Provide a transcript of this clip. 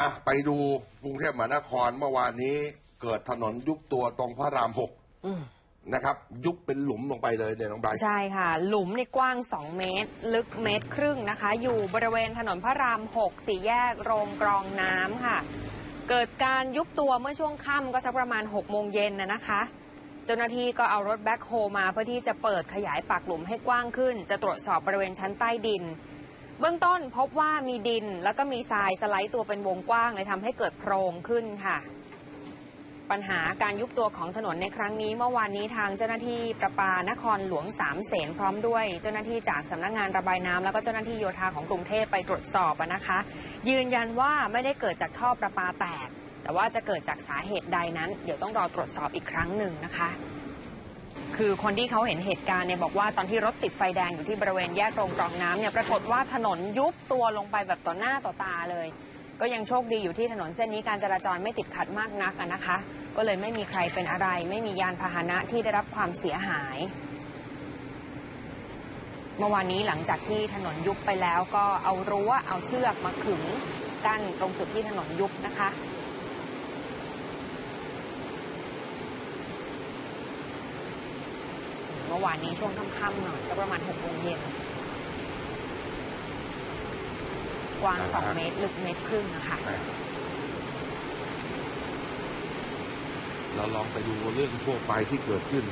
อะไปดูกรุงเทพมหานครเมื่อวานนี้เกิดถนนยุบตัวตรงพระรามหกอืมนะครับ ยุบเป็นหลุมลงไปเลยเนี่ยน้องไบรท์ใช่ค่ะ หลุมในกว้าง 2 เมตร ลึกเมตรครึ่งนะคะ อยู่บริเวณถนนพระราม 6 สี่แยกโรงกรองน้ำค่ะ เกิดการยุบตัวเมื่อช่วงค่ำก็สักประมาณ 6 โมงเย็นนะนะคะ เจ้าหน้าที่ก็เอารถแบ็คโฮมาเพื่อที่จะเปิดขยายปากหลุมให้กว้างขึ้น จะตรวจสอบบริเวณชั้นใต้ดิน เบื้องต้นพบว่ามีดินแล้วก็มีทรายสไลด์ตัวเป็นวงกว้างเลยทำให้เกิดโพรงขึ้นค่ะ ปัญหาการยุบตัวของถนนในครั้งนี้ เมื่อวานนี้ทางเจ้าหน้าที่ประปานครหลวงสามเสนพร้อมด้วย เจ้าหน้าที่จากสำนักงานระบายน้ำแล้วก็เจ้าหน้าที่โยธาของกรุงเทพไปตรวจสอบนะคะ ยืนยันว่าไม่ได้เกิดจากท่อประปาแตกแต่ว่าจะเกิดจากสาเหตุใดนั้น เดี๋ยวต้องรอตรวจสอบอีกครั้งหนึ่งนะคะ คือคนที่เขาเห็นเหตุการณ์เนี่ยบอกว่าตอนที่รถติดไฟแดงอยู่ที่บริเวณแยกโรงกรองน้ำเนี่ยปรากฏว่าถนนยุบตัวลงไปแบบต่อหน้าต่อตาเลย ก็ยังโชคดีอยู่ที่ถนนเส้นนี้การจราจรไม่ติดขัดมากนักนะคะ ก็เลยไม่มีใครเป็นอะไร ไม่มียานพาหนะที่ได้รับความเสียหาย เมื่อวานนี้หลังจากที่ถนนยุบไปแล้วก็เอารั้วเอาเชือกมาขึงกั้นตรงจุดที่ถนนยุบนะคะ มื่อวานนี้ช่วงค่ำๆหน่อยก็ประมาณ6โมงเย็นกว้าง 2 เมตร ลึกเมตรครึ่งนะคะ เราลองไปดูเรื่องทั่วไปที่เกิดขึ้น